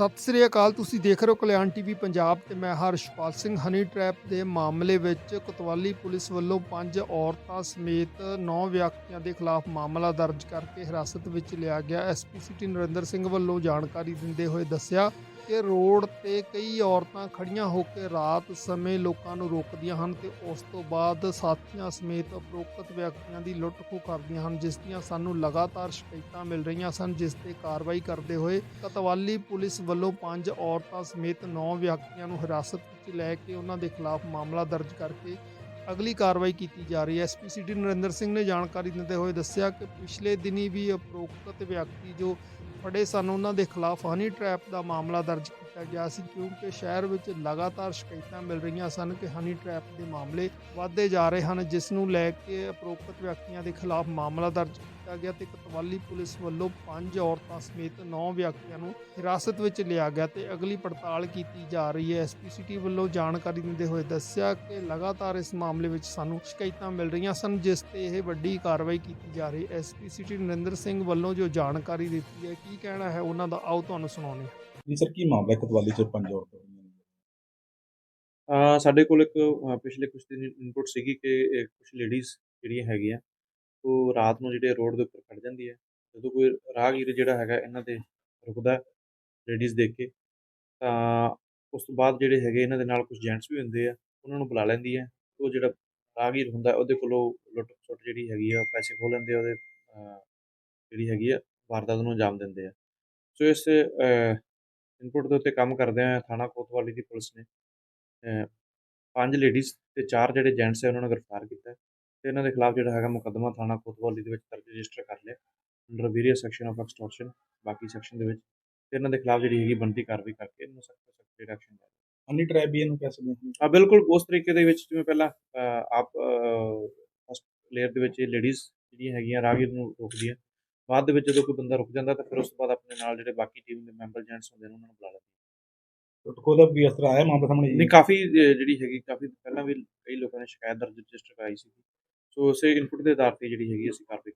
ਸਤਿ ਸ੍ਰੀ ਅਕਾਲ, ਤੁਸੀਂ ਦੇਖ ਰਹੇ ਹੋ ਕਲਿਆਣ ਟੀਵੀ ਪੰਜਾਬ ਤੇ ਮੈਂ ਹਰਸ਼ਪਾਲ ਸਿੰਘ ਹਨੀ ਟ੍ਰੈਪ ਦੇ ਮਾਮਲੇ ਵਿੱਚ ਕੋਤਵਾਲੀ ਪੁਲਿਸ ਵੱਲੋਂ ਪੰਜ ਔਰਤਾਂ ਸਮੇਤ 9 ਵਿਅਕਤੀਆਂ ਦੇ ਖਿਲਾਫ ਮਾਮਲਾ ਦਰਜ ਕਰਕੇ ਹਿਰਾਸਤ ਵਿੱਚ ਲਿਆ ਗਿਆ। ਐਸਪੀ ਸਿਟੀ ਨਰਿੰਦਰ ਸਿੰਘ ਵੱਲੋਂ ਜਾਣਕਾਰੀ ਦਿੰਦੇ ਹੋਏ ਦੱਸਿਆ ਕਿ ਰੋਡ ਤੇ ਕਈ ਔਰਤਾਂ ਖੜੀਆਂ ਹੋ ਕੇ ਰਾਤ ਸਮੇਂ ਲੋਕਾਂ ਨੂੰ ਰੋਕਦੀਆਂ ਹਨ ਤੇ ਉਸ ਤੋਂ ਬਾਅਦ ਸਾਥੀਆਂ ਸਮੇਤ ਉਪਰੋਕਤ ਵਿਅਕਤੀਆਂ ਦੀ ਲੁੱਟ ਖੋਹ ਕਰਦੀਆਂ ਹਨ, ਜਿਸ ਦੀਆਂ ਸਾਨੂੰ ਲਗਾਤਾਰ ਸ਼ਿਕਾਇਤਾਂ ਮਿਲ ਰਹੀਆਂ ਸਨ, ਜਿਸ ਤੇ ਕਾਰਵਾਈ ਕਰਦੇ ਹੋਏ ਕਤਵਾਲੀ ਪੁਲਿਸ ਵੱਲੋਂ ਪੰਜ ਔਰਤਾਂ ਸਮੇਤ 9 ਵਿਅਕਤੀਆਂ ਨੂੰ ਹਿਰਾਸਤ ਵਿੱਚ ਲੈ ਕੇ ਉਹਨਾਂ ਦੇ ਖਿਲਾਫ ਮਾਮਲਾ ਦਰਜ ਕਰਕੇ ਅਗਲੀ ਕਾਰਵਾਈ ਕੀਤੀ ਜਾ ਰਹੀ ਹੈ। ਐਸਪੀ ਸਿਟੀ ਨਰਿੰਦਰ ਸਿੰਘ ਨੇ ਜਾਣਕਾਰੀ ਦਿੰਦੇ ਹੋਏ ਦੱਸਿਆ ਕਿ ਪਿਛਲੇ ਦਿਨੀ ਵੀ ਉਪਰੋਕਤ ਵਿਅਕਤੀ ਜੋ ਫੜੇ ਸਨ। ਉਹਨਾਂ ਦੇ ਖਿਲਾਫ ਹਨੀ ਟ੍ਰੈਪ ਦਾ ਮਾਮਲਾ ਦਰਜ ਕੀਤਾ ਗਿਆ ਸੀ ਕਿਉਂਕਿ ਸ਼ਹਿਰ ਵਿੱਚ ਲਗਾਤਾਰ ਸ਼ਿਕਾਇਤਾਂ ਮਿਲ ਰਹੀਆਂ ਸਨ ਕਿ ਹਨੀ ਟ੍ਰੈਪ ਦੇ ਮਾਮਲੇ ਵਧਦੇ ਜਾ ਰਹੇ ਹਨ, ਜਿਸ ਨੂੰ ਲੈ ਕੇ ਉਪਰੋਕਤ ਵਿਅਕਤੀਆਂ ਦੇ ਖਿਲਾਫ ਮਾਮਲਾ ਦਰਜ ਕੀਤਾ ਗਿਆ ਤੇ ਕਤਵਾਲੀ ਪੁਲਿਸ ਵੱਲੋਂ ਪੰਜ ਔਰਤਾਂ ਸਮੇਤ 9 ਵਿਅਕਤੀਆਂ ਨੂੰ ਹਿਰਾਸਤ ਵਿੱਚ ਲਿਆ ਗਿਆ ਤੇ ਅਗਲੀ ਪੜਤਾਲ ਕੀਤੀ ਜਾ ਰਹੀ ਹੈ। ਐਸਪੀ ਸਿਟੀ ਵੱਲੋਂ ਜਾਣਕਾਰੀ ਦਿੰਦੇ ਹੋਏ ਦੱਸਿਆ ਕਿ ਲਗਾਤਾਰ ਇਸ ਮਾਮਲੇ ਵਿੱਚ ਸਾਨੂੰ ਸ਼ਿਕਾਇਤਾਂ ਮਿਲ ਰਹੀਆਂ ਸਨ, ਜਿਸ ਤੇ ਇਹ ਵੱਡੀ ਕਾਰਵਾਈ ਕੀਤੀ ਜਾ ਰਹੀ ਹੈ। ਐਸਪੀ ਸਿਟੀ ਨਰਿੰਦਰ ਸਿੰਘ ਵੱਲੋਂ ਜੋ ਜਾਣਕਾਰੀ ਦਿੱਤੀ ਹੈ, ਕੀ ਕਹਿਣਾ ਹੈ, ਉਹਨਾਂ ਦਾ ਆਓ ਤੁਹਾਨੂੰ ਸੁਣਾਉਂਦੇ ਜੀ ਸਰ ਕੀ ਮਾਮਲਾ ਹੈ ਕਤਵਾਲੀ ਚ ਪੰਜ ਔਰਤਾਂ ਹੋਈਆਂ ਨੇ ਅ, ਸਾਡੇ ਕੋਲ ਇੱਕ ਅ, ਪਿਛਲੇ ਕੁਝ ਦਿਨ ਇਨਪੁਟ ਸੀਗੀ ਕਿ ਕੁਝ ਲੇਡੀਜ਼ ਜਿਹੜੀਆਂ ਹੈਗੀਆਂ ਉਹ ਰਾਤ ਨੂੰ ਜਿਹੜੇ ਰੋਡ ਦੇ ਉੱਪਰ ਖੜ ਜਾਂਦੀ ਹੈ। ਜਦੋਂ ਕੋਈ ਰਾਹਗੀਰ ਜਿਹੜਾ ਹੈਗਾ ਇਹਨਾਂ ਤੇ ਰੁਕਦਾ ਲੇਡੀਜ਼ ਦੇਖ ਕੇ ਤਾਂ ਉਸ ਤੋਂ ਬਾਅਦ ਜਿਹੜੇ ਹੈਗੇ ਇਹਨਾਂ ਦੇ ਨਾਲ ਕੁਝ ਜੈਂਟਸ ਵੀ ਹੁੰਦੇ ਆ ਉਹਨਾਂ ਨੂੰ ਬੁਲਾ ਲੈਂਦੀ ਹੈ। ਉਹ ਜਿਹੜਾ ਰਾਹਗੀਰ ਹੁੰਦਾ ਉਹਦੇ ਕੋਲੋਂ ਲੁੱਟ ਖਸੁੱਟ ਜਿਹੜੀ ਹੈਗੀ ਆ ਪੈਸੇ ਖੋਹ ਲੈਂਦੇ ਆ ਉਹਦੇ ਅ, ਜਿਹੜੀ ਹੈਗੀ ਆ ਵਾਰਦਾਤ ਨੂੰ ਅੰਜਾਮ ਦਿੰਦੇ ਆ। ਸੋ ਇਸ ਇਨਪੁਟ ਦੇ ਉੱਤੇ ਕੰਮ ਕਰਦੇ ਆ ਥਾਣਾ ਕੋਤਵਾਲੀ ਦੀ ਪੁਲਿਸ ਨੇ ਪੰਜ ਲੇਡੀਜ਼ ਤੇ ਚਾਰ ਜਿਹੜੇ ਜੈਂਟਸ ਹੈ ਉਹਨਾਂ ਨੂੰ ਗ੍ਰਿਫਤਾਰ ਕੀਤਾ ਤੇ ਇਹਨਾਂ ਦੇ ਖਿਲਾਫ ਜਿਹੜਾ ਹੈਗਾ ਮੁਕੱਦਮਾ ਥਾਣਾ ਕੋਤਵਾਲੀ ਦੇ ਵਿੱਚ ਦਰਜ ਰਜਿਸਟਰ ਕਰ ਲਿਆ under various section of extortion ਬਾਕੀ ਸੈਕਸ਼ਨ ਦੇ ਵਿੱਚ ਤੇ ਇਹਨਾਂ ਦੇ ਖਿਲਾਫ ਜਿਹੜੀ ਹੈਗੀ ਬਣਦੀ ਕਾਰਵਾਈ ਕਰਕੇ ਇਹਨਾਂ ਨੂੰ ਸਖਤ ਤੋਂ ਸਖਤ ਜਿਹੜਾ ਐਕਸ਼ਨ ਟ੍ਰੈਪ ਵੀ ਇਹਨੂੰ ਕਹਿ ਸਕਦੇ ਹਾਂ? ਆ ਬਿਲਕੁਲ ਉਸ ਤਰੀਕੇ ਦੇ ਵਿੱਚ ਜਿਵੇਂ ਪਹਿਲਾਂ ਆਪ ਫਸਟ ਲੇਅਰ ਦੇ ਵਿੱਚ ਇਹ ਲੇਡੀਜ਼ ਜਿਹੜੀਆਂ ਹੈਗੀਆਂ ਰਾਹਗੀਰ ਨੂੰ ਰੋਕਦੀਆਂ ਬਾਅਦ ਦੇ ਵਿੱਚ ਜਦੋਂ ਕੋਈ ਬੰਦਾ ਰੁਕ ਜਾਂਦਾ ਤਾਂ ਫਿਰ ਉਸ ਤੋਂ ਬਾਅਦ ਆਪਣੇ ਨਾਲ ਜਿਹੜੇ ਬਾਕੀ ਟੀਮ ਦੇ ਮੈਂਬਰ ਜੈਂਟਸ ਹੁੰਦੇ ਨੇ ਉਹਨਾਂ ਨੂੰ ਬੁਲਾ ਲੈਂਦੇ ਟੁੱਟਕੋ ਦਾ ਵੀ ਤਰ੍ਹਾਂ ਆਇਆ ਮਾਮਲਾ ਸਾਹਮਣੇ ਨਹੀਂ ਕਾਫੀ ਜਿਹੜੀ ਹੈਗੀ ਕਾਫੀ ਪਹਿਲਾਂ ਵੀ ਕਈ ਲੋਕਾਂ ਨੇ ਸ਼ਿਕਾਇਤ ਦਰਜ ਰਜਿਸਟਰ ਕਰਾਈ ਸੀ ਸੋ ਉਸੇ ਇਨਪੁਟ ਦੇ ਆਧਾਰ ਤੇ ਜਿਹੜੀ ਹੈਗੀ ਅਸੀਂ ਕਾਰਵਾਈ